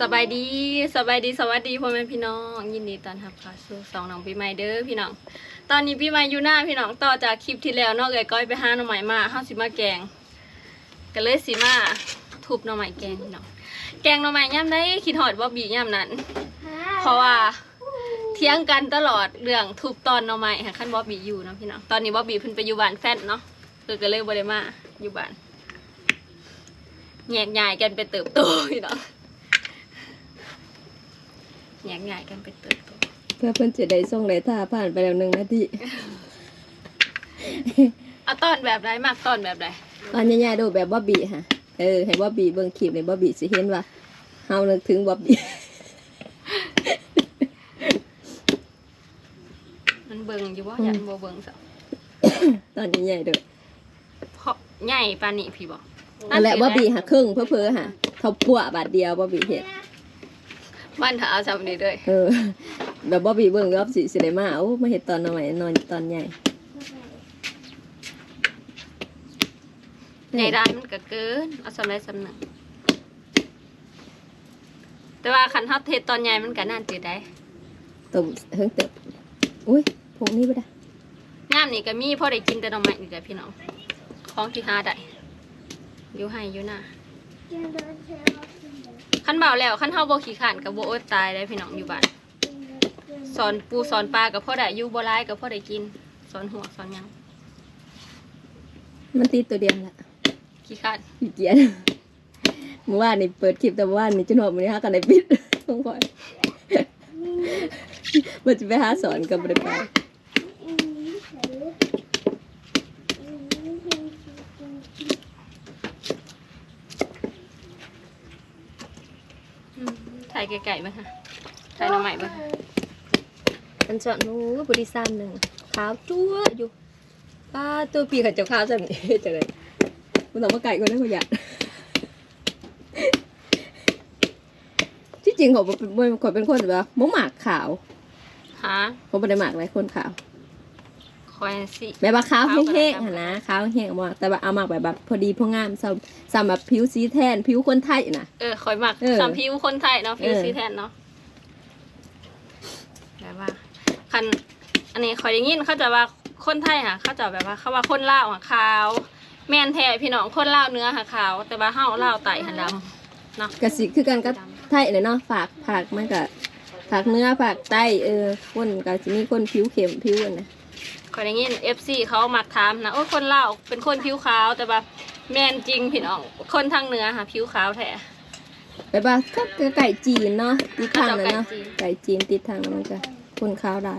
สบายดีสบายดีสวัสดีพ่อแม่พี่น้อง ยินดีต้อนรับเข้าสู่สองน้องปีใหม่เด้อพี่น้อง ตอนนี้ปีใหม่อยู่หน้าพี่น้องต่อจากคลิปที่แล้วเนอกเอ้ยก้อยไปห้าหน่อไม้มาห้าสิมาแกงก็เลยสิมาทุบหน่อไม้แกงพี่น้องแกงหน่อไม้ย่ำได้คิดหอดบ่บีย่ำนั้น เพราะว่าเที่ยงกันตลอดเรื่องทุบตอนหน่อไม้ค่ะขั้นบอบบีอยู่เนาะพี่น้องตอนนี้บอบบีเพิ่นไปอยู่บ้านแฟนเนาะคือก็เลยบ่ได้มาอยู่บ้านแยกย้ายกันไปเติบโตพี่น้อง แยกย้ายกันไปเติบโตเพื่อเพิ่นจะได้ส่งได้ท่าผ่านไปแล้วหนึ่งนาทีเอาตอนแบบไรมากตอนแบบไรตอนใหญ่ๆดูแบบบ๊อบบี้ฮะเออให้บ๊อบบี้เบิ่งคลิปเลยบ๊อบบี้สิเห็นว่าเฮานึกถึงบ๊อบบี้มันเบิ่งอยู่ว่ายันบ่เบิ่งซะตอนใหญ่ๆดูเพราะใหญ่ปานนี้พี่บอกนั่นแหละบ๊อบบี้หาครึ่งเพื่อๆฮะเท่าปั่วบาทเดียวบ๊อบบี้เฮ็ด บ้านถ้าเอาจำนี้เลยเออแบบบ๊อบบี้เบิ่งรอบสิสิได้มาโอ้มาเฮ็ดตอนน้อยนอนตอนใหญ่ใหญ่ได้มันก็เกินเอาสำไรสำหนึ่งแต่ว่าคันเฮาเทศตอนใหญ่มันก็น่าจืดได้ต้มเฮิงเติบอุ้ยพวกนี้บ่ได้งามนี่ก็มีพอได้กินแต่หน่อไม้นี่แหละพี่น้องของที่หาได้อยู่ให้อยู่หน้า คันเบาแล้วคันเฮาบ่ขี้ขานก็บ่อดตายได้พี่น้องอยู่บ้านสอนปูสอนปลาก็พอได้อยู่บ่หลายก็พอได้กิน สอนหัวสอนหยังมันติดตัวเดียวละขี้ขานขี้เกียจเมื่อวานนี่เปิดคลิปแต่เมื่อวานนี่จนหอมมื้อนี้ฮะกันได้ปิดต้องคอยมันจะไปหาสอนกับบ่ได้ไป อืมถ่าย ไกลๆบ้างค่ะถ่ายหน่อไม้บ้างค่ะอันสอนหนูบริษัทหนึ่งขาวจั๊วอยู่ป้าตัวพี่เขาจะขาวจังนี้จังเลยมันต้องมาไก่คนนั้นเขาอยากที่จริงเขาเป็นคนเป็นคนแบบมะหมากขาวฮะเขาไม่ได้หมากหลายคนขาว คอยสิแบบว่าขาวขาวแห้งกระๆดำอะนะขาวแห้งมากแต่ว่าเอาหมากแบบแบบพอดีพองามสำสำแบบผิวสีแทน ผิวคนไทยนะเออคอยหมักเออสามผิวคนไทยเนาะผิวเออสีแทนเนาะแบบว่าคันอันนี้คอยได้ยินเขาจะว่าคนไทยค่ะเขาจะแบบว่าเขาว่าคนลาวค่ะขาว แม่นแท้พี่น้องคนลาวเนื้อค่ะขาว แต่ว่าเฮาลาวไตหันดำเนาะกระสิคือกันกับไทยเลยเนาะฝากผักมันก็ผักเนื้อผักไตเออคนก็จะมีคนผิวเข้มผิวอันนะ คอยได้ยิน FC เขามักถามนะโอ้ยคนลาวเป็นคนผิวขาวแต่ว่าแม่นจริงพี่น้องคนทางเหนือค่ะผิวขาวแท้แบบว่าก็ไก่จีนเนาะติดทางนะเนาะไก่จีนไก่จีนติดทางนั้นมันก็คนขาวได้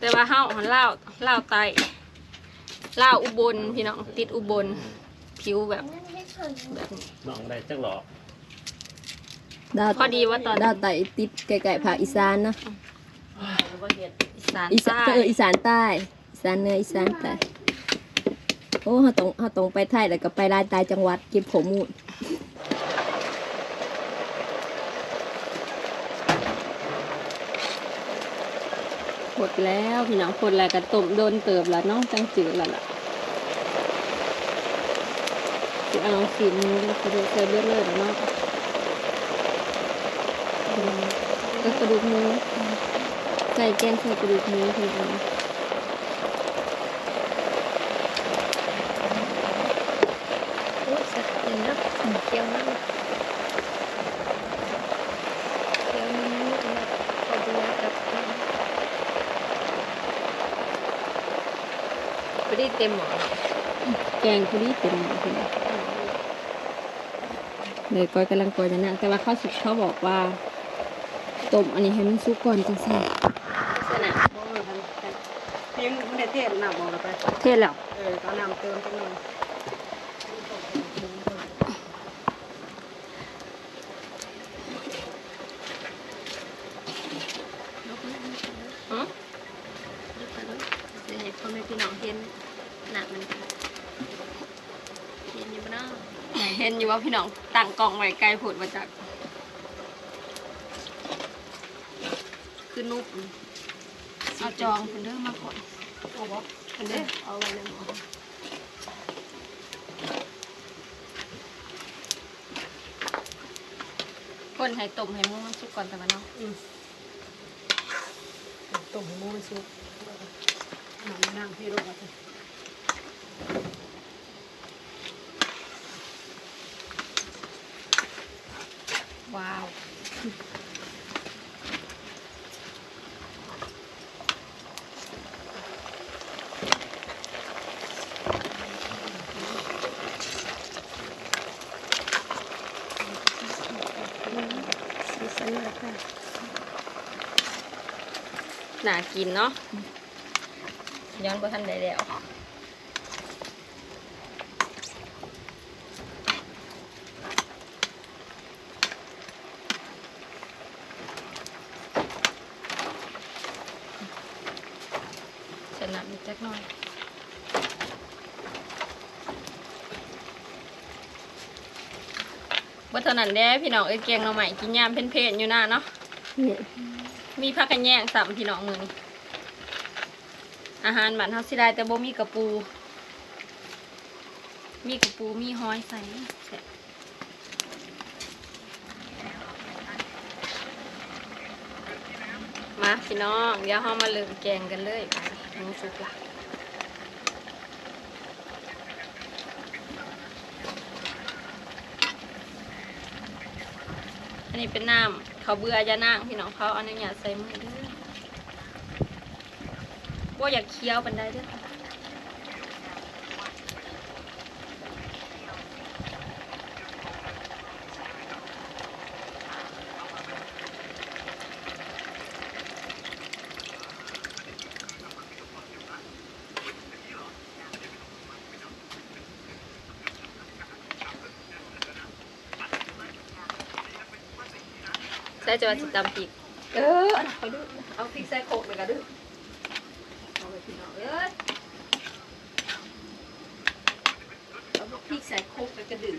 แต่ว่าเฮาหันลาวลาวไตลาวอุบลพี่น้องติดอุบลผิวแบบแบบนี้น้องได้จักหรอดาวพอดีว่าตอนดาวไตติดไก่ๆภาคอีสานเนาะอี สานอีสานใต้เอออีสานใต้อีสานเหนืออีสานใต้โอ้เขาต้องเขาต้องไปไทยแล้วก็ไปรายตายจังหวัดเก็บข้อมูลหมดแล้วพี่น้องคนอะไรกันต้มโดนเติบแล้วเน้องจังจืดแล้วล่ะสิเอาสีมือแล้วกระดูกเติมเลือดเลยเนาะก็กระดูกหมู ไก่แกงใส่กระดูกหมูพี่น้องโอ้ยสักเย็นนะเกี่ยวมากเกี่ยวนิดๆนะพอดีกับพอดีเต็มหมอแกงพอดีเต็มเลยพี่น้องเลยก้อยกำลังก้อยนั่นะแต่ว่าเขาสุกเขาบอกว่าต้มอันนี้ให้มันสุกก่อนจังใส่สนามพิมพ์ ไม่ได้เทศหนักบอกเราไป เทศแล้ว เออตอนนำเติมจังเลยฮะเดี๋ยวให้พ่อแม่พี่น้องเห็นหนักมันเห็นอยู่บ้างเห็นอยู่ว่าพี่น้องตั้งกล่องไว้ไกลผุดมาจากคือนุบเอาจองคนเด้อมาก่อน เอาบ่คนเด้อเอาไว้เลยหมอคนให้ต้มให้หมูมันสุกก่อนแต่ว่าเนาะอืมต้มให้หมูมันสุกน้ำนั่งที่รถมาสิว้าว สีสันเลยค่ะ น่ากินเนาะย้อนบ่ทันได้แล้วชนะมีจักหน่อยว่าเท่านั้นแด้พี่น้องเอ้ยแกงหน่อใหม่กินยามเพลนๆอยู่หน้าเนาะ มีผักกระแยงสัมพี่น้องมือนี้อาหารบ้านเฮาสิได้แต่บ่มีกระปู มีกระปูมีหอยใส่มาพี่น้องเดี๋ยวเฮามาเริ่มแกงกันเลยหมูสุกละอันนี้เป็นน้ำ เขาเบื่อจะนั่งพี่น้องเขาอนุญาตใส่มือเด้อว่าอยากเคี้ยวบันได้เด้อ ใส่จะว่าสิตำปีกเอออันนั้นเขาดูเอาพริกใส่โคกไปกันดูเอาไปพี่น้องเอ้ยเอาพริกใส่โคกไปกระดึง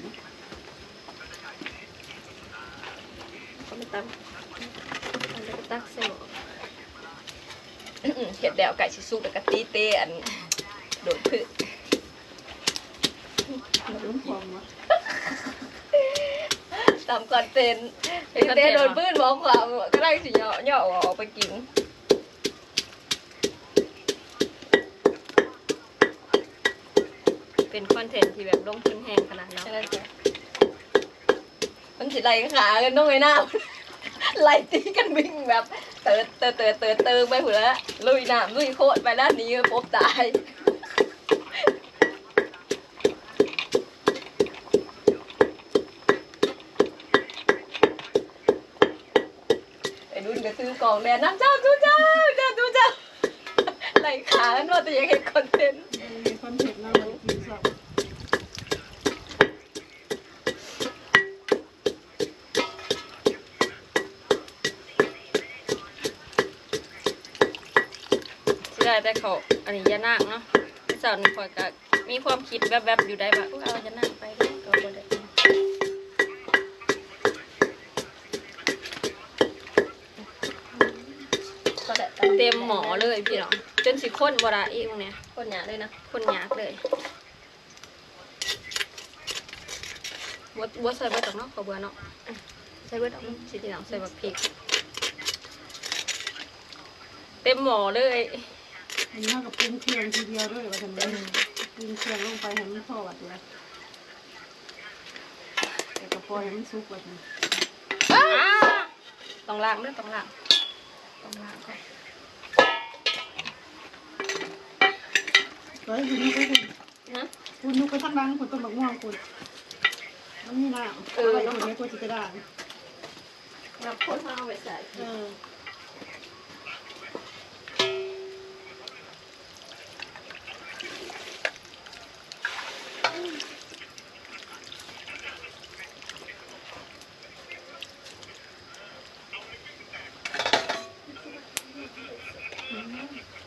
เขาไม่ตำมันจะตักใส่หม้อเห็ดแล้วไก่ชิสุกแล้วก็ตีเตอันโดดพืชล้มพองวะตามก่อนเต้น ตีเตโดนพืชบอกความก็ได้สิเหยาะเหยาะออกไปกินเป็นคอนเทนต์ที่แบบลงทุนแห้งขนาดเนาะใช่ไหมจ๊ะมันสิไล่ขากันต้องไงหน้าไล่ตีกันวิ่งแบบ เติร์ดเติร์ดเติร์ดเติร์ดเติร์ดไปหัวแล้วลุยน้ำลุยโคตรไปด้านนี้พบตาย ไอ้รุ่น ก็ซื้อกล่องแดนน้ำเจ้าจูเจ้าเจ้าจูเจ้าไหลขากันว่าแต่ยังเห็นคอนเทนต์คอนเทนต์เราเลยกินสับได้แต่เขาอันนี้ยานางเนาะสาวนี่คอยก็มีความคิดแวบๆอยู่ได้ว่าเอายานาง เต็มหมอเลยพี่น้องจนสิข้นบ่ได้อีกพวกเนี้ยคนหยาเลยนะคนยากเลยบัวบัวใส่ใบตองเนาะขอเบื่อเนาะใส่เบิดเอาสิทีหลังใส่บักพริก เต็มหมอเลยอันนี้กับปรุงเครื่องทีเดียวด้วยว่าทำไมปรุงเครื่องลงไปให้มันทอดเลยแต่ก็ปล่อยให้มันสุกว่าทำต้องล้างเด้อต้องล้างต้องล้างก่อน เฮ้ยคุณนุ๊กคุณนะคุณนุ๊กไปทักดังคุณต้นบักม่วงคุณมันมีน้ำเออคุณไม่ควรจะกระด้างน้ำข้นมาเอาไปใส่เออ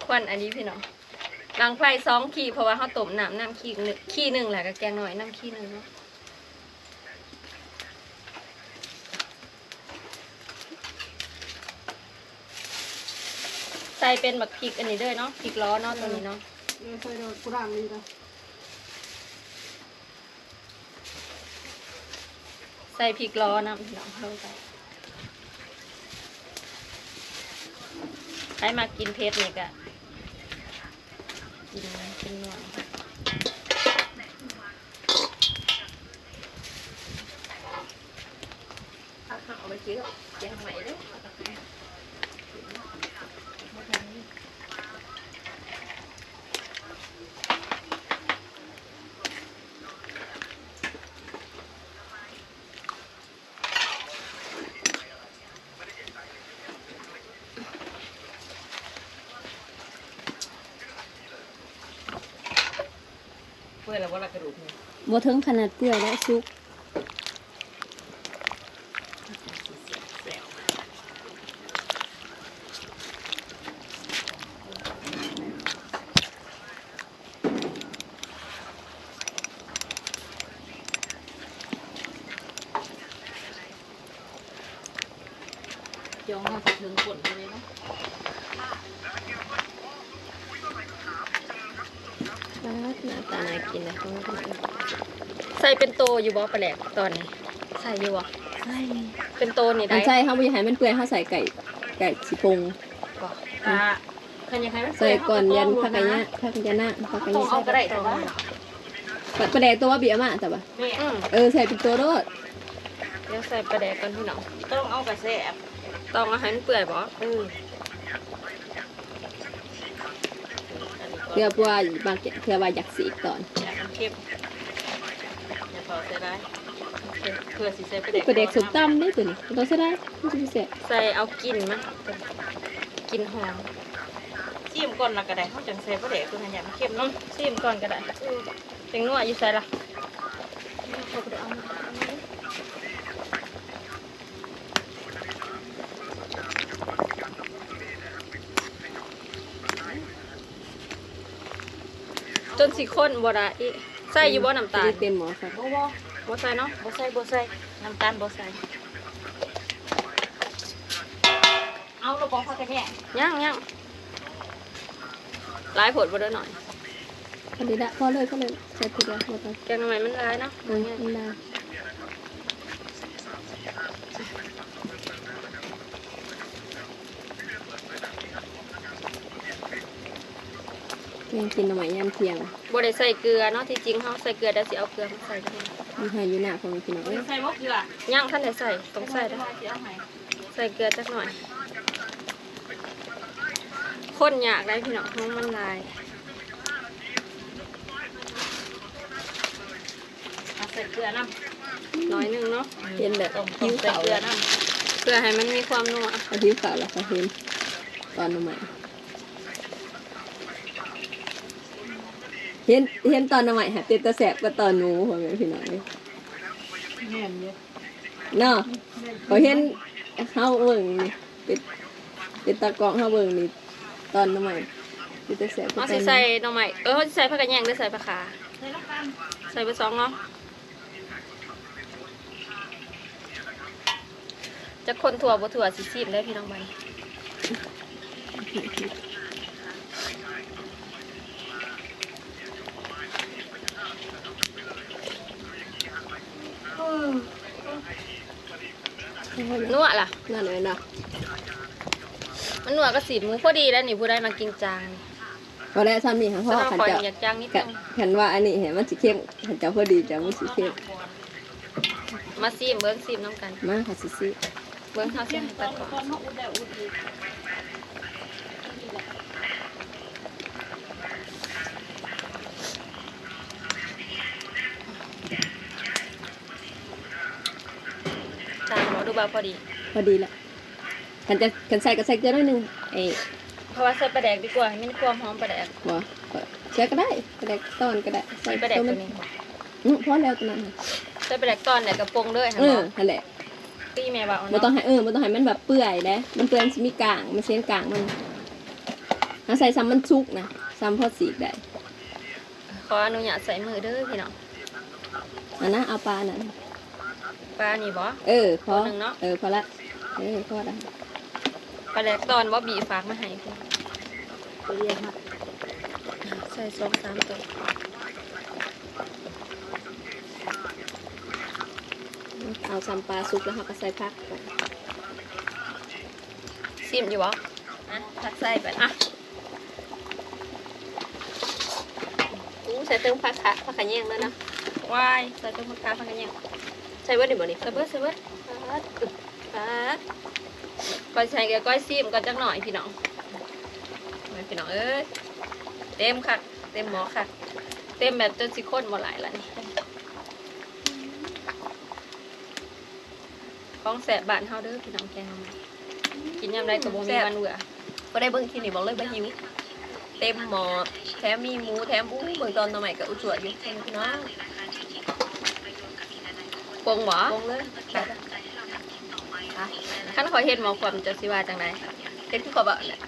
ควันอันนี้พี่น้อง หลังไฟสองขีเพราะว่าเขาต้มน้ำน้ำขีหนึ่งขีหนึ่งแหละกับแกงหน่อยน้ำขีหนึ่งเนาะใส่เป็นบักพริกอันนี้ด้วยเนาะพริกล้อเนาะตัวนี้เนาะใส่โดนกุร่างนี่ละใส่พริกล้อนะพี่น้องเข้าไปใครมากินเพชรนี่กะ กินกินหน่อยเอาข้าวเอาไปซื้อแกงใหม่เลย อยแล้วว่าเรากระดูกนี่บ่ถึงขนาดเปื่อยและซุก อยู่บ่ปลาแหลกตอนนี้ ใส่อยู่บ่ใช่เป็นโตนี่อัได้นใช่เขาไม่อยากให้มันเปื่อยเขาใส่ไก่ไก่สิปรุงอ่าคันยังไงมันใส่ก่อนยันผักกะยะผักกะยะนะผักกะต้องยะเอากระไรแต่ว่าประเดกตัวว่าเบียร์มาแต่ว่าแม่อืมเออใส่เป็นตัวโดดเดี๋ยวใส่ปลาแดกก่อนพี่น้องต้องเอากระแสบต้องเอาให้มันเปื่อยบ่เออเพื่อว่าบางเพื่อว่าอยากสีกตอนอย่ามันเข้มอย่า เผาเสียได้เพื่อสิใส่ประเด็กประเดกสุดตั้มได้ตัวนี้ตัวใช่ได้ไม่ใช่พิเศษใส่เอากลิ่นมันกลิ่นหอมจิ้มก่อนและกระไดเขาจังใส่ประเด็กตัวนั้นอย่ามันเข้มน้อเนาะงชิมก่อนก็ได้เป็นนัวอยู่ใส่ละจนสิข้นบ่ได้อี ใส่อยู่บ่น้ำตาลเต็มหมอครับบ่บ่บ่ใส่เนาะบ่ใส่บ่ใส่น้ำตาลบ่ใส่เอาเราบอกเขาจะแย่ย่างย่างหลายผดบ่ได้หน่อยพอดีละพอเลยพอเลยใส่ทีเดียวหมดเลยแกงทำไมมันร้ายเนาะเออไม่ ยังกินหน่อยยามเที่ยงบ่ได้ใส่เกลือเนาะที่จริงเขาใส่เกลือได้สิเอาเกลือมาใส่ด้วยมีหาอยู่หน้าของพี่น้องเอ้ยใส่บ่เกลือย่างท่านได้ใส่ต้องใส่เด้อเอาให้ใส่เกลือจักหน่อยข้นยากได้พี่น้องเพราะมันลายเอาใส่เกลือน้ำน้อยหนึงเนาะเห็นแบบต้มหิวใส่เข่าเกลือแล้วน้ำเพื่อให้มันมีความนัวเอาหิวเข่าแล้วก็เห็นตอนใหม่ เห็นเห็นตอนใหม่ฮะเต็มตะแสบก็ตอนหนูพ่อแม่พี่น้องเอ้ยแม่นเยอะเนาะพอเห็นเฮาเบิ่งนี่เป็นเป็นตากล้องเฮาเบิ่งนี่ตอนใหม่เต็มตะแสบก็เอาตสิอนหนูใส่หน่อไม้เออเขาสิใส่ผักกระแยงหรือใส่ผักขาใส่น้ำตาลใส่ไปสองเนาะจะคนถั่วบ่ถั่วสิซีมได้พี่น้องบั นนัวล่ะนั่นเลยเนาะมันนัวก็สีหมูพอดีแล้วนี่ผู้ได้มากินจางพอแล้วซ้ำนี่ค่ะพ่ก็อต้องขันคอยเจ้าอยากจางนิดขันึนงขันว่าอันนี้เห็นมันสิเข้มขันเจ้าพอดีจ้ะมันสิเข้มมาซีมเบิ้งซีมน้ำกันมาค่ะสิสิเบิ้งข้าวเสียให้ตัดก่อน ดแล้วอุดอีกจางหมอดูบาพอดี พอดีละขันจะขันใส่ก็ใส่เกลือหน่อยหนึงไอ้เพราะว่าใส่ปลาแดกดีกว่าให้มันความหอมปลาแดกหัวเชื้อก็ได้กระเดกตอนก็ได้ใส่ปลาแดกตัวตัมัวนนี้อือพอแล้วตัวนั้นค่ะใส่ปลาแดกตอนเนี่ยกระโปรงเลยค่ะเออนั่นแหละตีแม่บ่าวมันต้องเนาะให้เออมันต้องให้มันแบบเปื่อยนะมันเปื่อยมันสิมีกลางมันเส้นกลางมันถ้าใส่ซ้ำมันชุกนะซ้ำพอสีกได้ขออนุญาตใส่มือเด้อพี่น้องอันนะเอาปลานั้น ปลานี่บ่เออพอตัวหนึ่งเนาะเออพอละเออพอละปลาแดกตอนบ่บีฝากมาให้พี่ไปเรียนมาใส่สองสามตัวเอาซ้ำปลาซุกแล้วเราก็ใส่ผักไปซีมอยู่บ่อะอะผักใส่ไปอะอู้ใส่เติมผักขะผักขะแยงเลยนะวายใส่ต้นมะขามผักกระเนียง ใส่เบิร์ดดิบ่นี่ใส่เบิดใส่เบิดปัดอึบปัดก้อยใส่กับก้อยซีมก่อนจักหน่อยพี่น้องไม่พี่น้องเอ้ยเต็มค่ะ เต็มหม้อค่ะ เต็มแบบจนสิข้นบ่หลายละนี่ของแสบบ้านเฮาเด้อพี่น้องแกงเอามากินยามใดก็บ่มีวันเบื่อก็ได้เบิ่งที่นี่บอกเลยบ่หิวเต็มหม้อแถมมีหมูแถมอู้เบิ่งตอนตัวใหม่กับอุจวดอยู่พี่น้อง ปงบ่ลงเลยค่ะอะคันขอยเฮ็ดหมอความจะสิว่าจังไดเฮ็ดคือขอบอกเนี่ย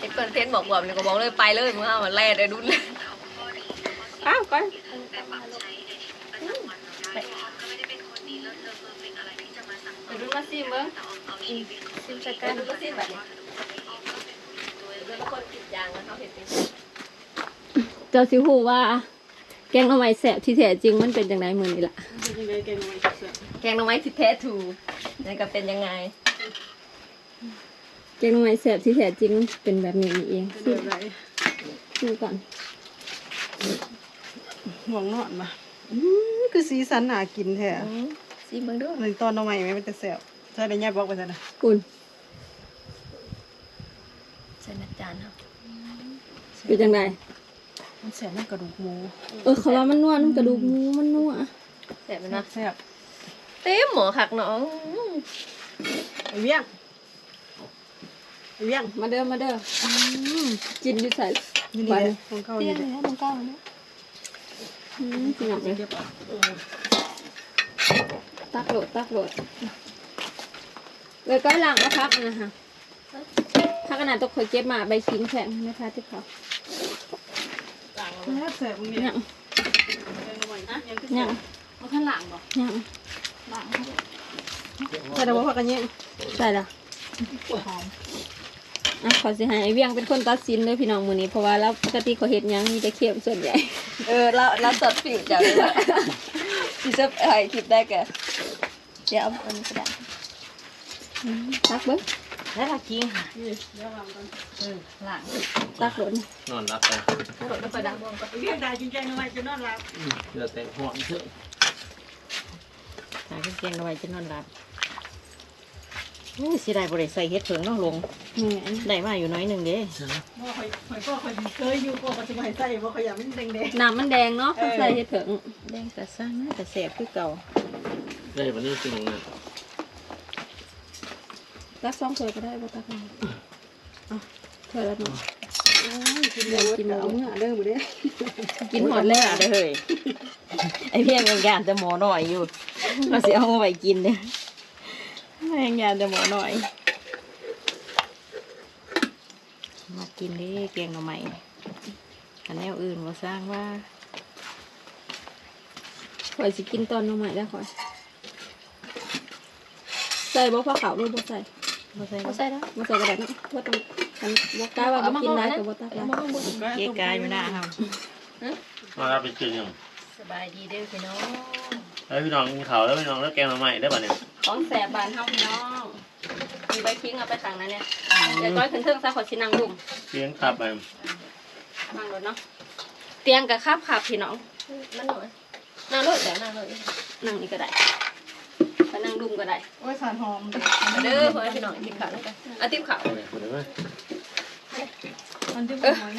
เฮ็ดเพิ่นเทนบอกบอกนี่ก็บอกเลยไปเลยมึงเอามาแล่ได้ดุนเลยอ้าวก้อยเดี๋ยวดูมาซิมเบิ่งซิมใส่กันดูซิแบบนี้เดี๋ยวคนติดยางแล้วเขาเห็นเป็นเจ้าสิฮู้ว่า แกงหน่อไม้แซ่บที่แท้จริงมันเป็นจังไดมื้อนี้ล่ะเป็นยังไงแกงหน่อไม้เสือแกงหน่อไม้ที่แท้ถูกนั่นก็เป็นยังไงแกงหน่อไม้แซ่บที่แท้จริงมันเป็นแบบนี้นี่เองเป็นซิแบบไรดูก่อนห่วงนอนมาอืมคือสีสันหากินแท้อืมซิมเบิ่งดูในตอนหน่อไม้ไหมมันจะแซ่บใช่ได้ยายบอกไปซะนะคุณใส่น้ำจานครับเป็นจังได มันแซ่บมันกระดูกหมูเออเขาว่ามันนัวน้ำกระดูกหมูมันนัวแซ่บไหมแซ่นะบแซ่บเต็มหมอคักเนาะอืมไอเวียงไอเวียงมาเด้อมาเด้ออืมกินอยู่ใส่นี่นี่เลยของเขาเตี้ยนี่เลเลยยนะมันก้าวนะอืมขนาดเลยเก็บเอาตักโหลดตักโหลดเลยก้อยหลังก็พักนะฮะพักขนาดต้องเคยเก็บมาใบชิ้นแข็งไม่พลาดที่เขา แซ่บแซ่บมึงนี่เนี่ยแกงหน่อไม้นะยังคือเนี่ยเอาข้างหลังบ่เนี่ยใช่แต่ว่าพักกันยังใส่ละอะขอสิให้ไอเวียงเป็นคนตัดสินเลยพี่น้องมือนี้เพราะว่าแล้วปกติเขาเห็ดหยังมีแต่เค็มส่วนใหญ่ เออเราเราสดผิวจากเลยว่าที่จะไอ้คลิปได้แกเดี๋ยวเอาอันนี้ก็ได้อืมตักเบิ้ง แล้วเรากิ้งค่ะนี่เดี๋ยววางกันเออหลังตักโหลดนอนรับไปถ้าเราต้องไปดังบงก็ไอเวียงได้กินแกงหน่อไม้จะนอนหลับเพื่อแต่หอนเถอะตายเก่งๆเอาไว้จะนอนหลับโอ้ยสิได้บ่ได้ใส่เฮ็ดเผิงเน้องลงนี่ไงได้มาอยู่น้อยหนึ่งเด้บ่คอยคอยก็คอยเคยอยู่ก็ปัจจุบันใส่บ่คอยอยากมันแดงน้ำมันแดงเนาะใส่เห็ดเถิงแดงกระซ่างนะแต่แสบคือเก่าได้วันนี้จริงนะ ตักสองถ้วยก็ได้บ่ตักอะไรเอาถ้วยละหน่อยๆโอ้ยกินเดี๋ยวกินเอาเมื่อเด้อบ่เด้กินหอดแล้วเด้อเฮ้ยไอ้เพียงยังยานแต่หมอหน่อยอยู่เราสิเอามาไว้กินเนี่ยยังยานแต่หมอหน่อย มากินเดิแกงหน่อไม้อันแนวอื่นมาสร้างว่าข่อยสิกินตอนหน้องใหม่ได้ข่อยใส่บ่พอขาวหรือบ่ใส่ บ่ใส่เขาใส่แล้วบ่ใส่ก็ได้เนาะบ่ต้องกันบ่กล้าว่าบ่กินได้ก็บ่ตักได้เกะกายอยู่หน้าเฮามารับไปกินยังสบายดีเด้อพี่น้องแล้วพี่น้องกินเขาวแล้วพี่น้องแล้วแกงมาใหม่ได้ป่ะเนี่ยของแสบบ้านเฮาพี่น้องมีใบคิงเอาไปขังนะเนี่ยเดี๋ยวก้อยขึ้นเทิงซะขอสินั่งดุ่มเลี้ยงขับไปนั่งรถเนาะเตียงกับคาบขับพี่น้องมันหน่อยนั่งเลยเดี๋ยวนั่งเลยนั่งนี่ก็ได้ไปนั่ง ดุมก็ได้โอ้ยสารหอมเด้อพ่อแม่พี่น้องกินข้าวแล้วกันอาติ๊บข้าวคนได้ไหมมันจะเป็นหอย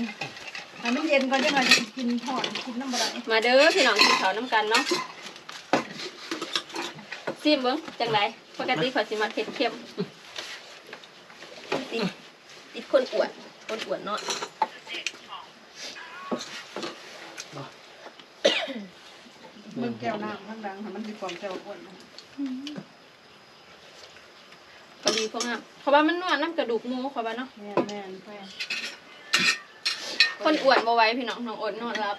อันมันเย็นก่อนจะหน่อยกินทอดกินน้ำบะไรมาเด้อพี่น้องกินข้าวน้ำกันเนาะซิมเบิ้งจังไรปกติขอยสิมาเผ็ดเค็มติดติดคนอวดคนอวดเนาะมันแก้วน้ำมันดังค่ะมันมีความแก้วอ้วน พอดีพวกนั้นเพราะว่ามันนวดน้ำกระดูกหมูเขาว่าเนาะ แม่นแม่นแม่นคนอ้วนบ่ไหว้พี่น้องน้องอดนอนรับ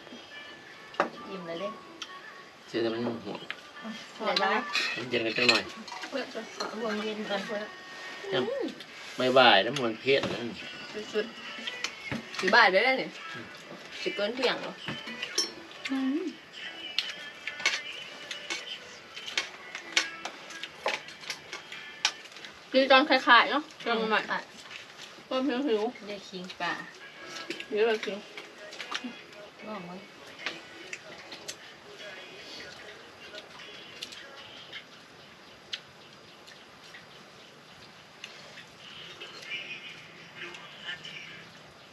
ยิ้มเลยเด้เสียแต่มันยังหัวเดี๋ยวนะมันเย็นกันจังหน่อยเพื่อนรวมเย็นกันเพื่อนไม่บ่ายแล้วมันเพี้ยนนั่นสุดๆอยู่บ้านได้แล้วเนี่ยสิเกินเที่ยงเหรอ คือตอนคล้ายๆเนาะตอนใหม่อะก็เพียงหิวเรียกคิงป่าเดี๋ยวเรากินลองมั้ง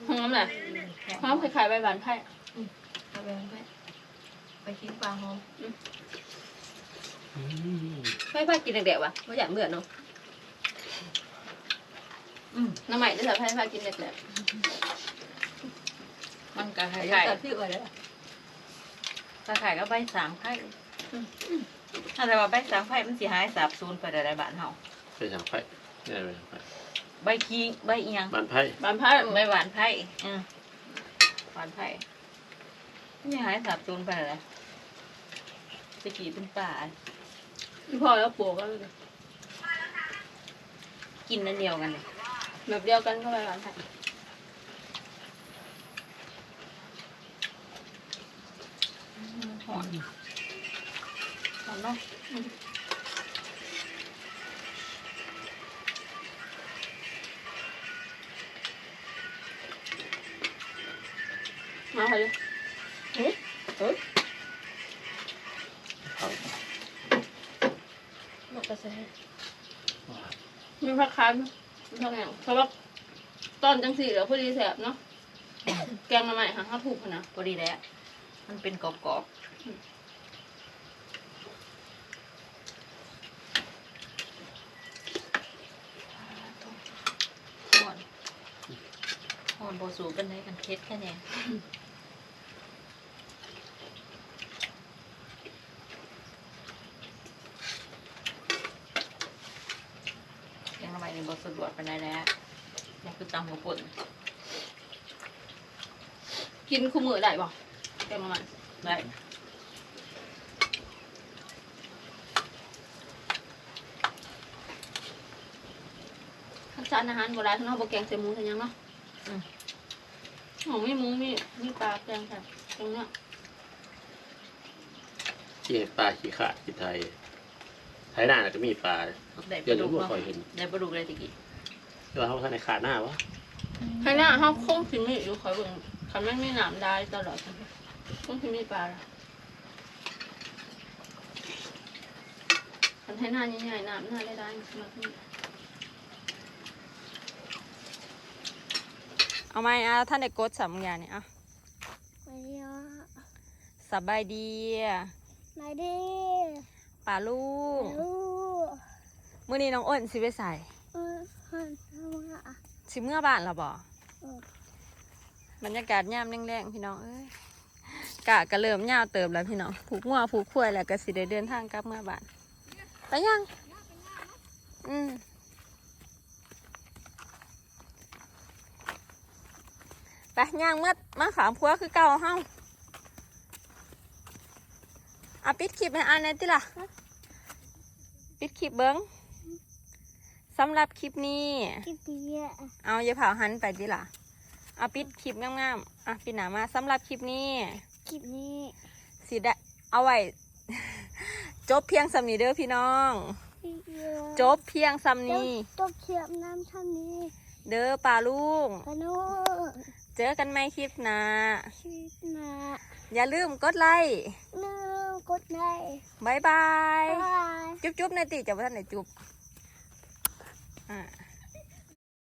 หอมแหละหอมคล้ายๆใบหวานไผ่เอาไปไปไปกินปลาหอมไม่พากินเด็กๆวะไม่อยากเบื่อเนาะ น้ำใหม่จะใส่ไผ่พากินเด็กแหละมันก็คอยาล้ากยแต่พี่ก่อนเลยๆคล้ายๆก็ใบสามไข่ถ้าแต่ว่าใบสามไข่มันสิหายสาบสูญไปได้ในบ้านเฮาไปทางไผ่นี่ไปทางไผ่ใบคิงใบเอียงบ้านไผ่หวานไผ่ใบหวานไผ่อืมหวานไผ่นี่หายสาบสูญไปเลยตะกี้เป็นป่าพี่พ่อแล้วปลูกก็เลยกินนั่นเดียวกันเลย แบบเดียวกันก็ใบหวานไผ่หอนหอนเนาะมาค่ะดิเขาหมดกระแสมีผักคาน เท่าไหร่เพราะว่าตอนจังสี่แล้วพอดีแสบเนาะ แกงมาใหม่ค่ะข้าวถูกนะพอดีแล้ว มันเป็นกรอบๆหอนหอนโบสูกันได้กันเคสแค่เนี้ย ยัง ทำไมในบทสวดไปไหนแล้วนี่คือตำหัวปุ่นกินคู่มือได้บ่แกงมาใหม่ได้ทักษะอาหารโบราณทั้งเราบอกแกงใส่หมูใส่หยังเนาะหอมมีหมูมีมีปลาแกงใส่ตรงเนี้ยที่ปลาขี้ขาดที่ไทย ไทยหน้าน่ะก็มีปลาได้ปเดี๋ยลาวดุนี้กบ่เนาะค่อยเห็นได้ปลาดุกเลยตะกี้ที่ว่าเขาท่านในขาดหน้าวะข้างหน้าเขาคงสิมีอยู่คอยเบิ่งคันไม่มีน้ำได้ตลอดคงสิมีปลาละคันให้หน้าใหญ่ๆน้ำหน้าได้ได้มากนี่เอาไหมอะท่านได้กดสามอย่างนี่อะไปเยอะสบายดี มาดิ ป่าลูกลูกมื้อนี้น้องอ้นสิไปใส่เออหันมาอะสิเมื่อบ้านและบ่เออบรรยากาศยามแรงๆพี่น้องเอ้ยกะก็เริ่มยาวเติบแล้วพี่น้องผูกงัวผูกควายแล้วก็สิได้เดินทางกลับเมื่อบ้านไปยัง อืมไปย่างเมื่อมาขามพัวคือเก่าเฮาเอาปิดคลิปให้อ่านหน่อยติล่ะ ปิดคลิปเบิ้งสำหรับคลิปนี้ กินเบียร์เอาอย่าเผาหันไปดิล่ะเอาปิดคลิปงามๆอะปิดหนามาสำหรับคลิปนี้กินนี้สิได้เอาไว้ จบเพียงสำนีเด้อพี่น้อง จบเพียงสำนีจบเขียบน้ำท่านี้เด้อป่าลุงพนุเจอกันไหมคลิปหน้าชีวิตนาอย่าลืมกดไลค์ เนื้อ กดไลค์บายบาย บาย จุ๊บๆในอยติจะว่าท่านไหนจุ๊บอ่า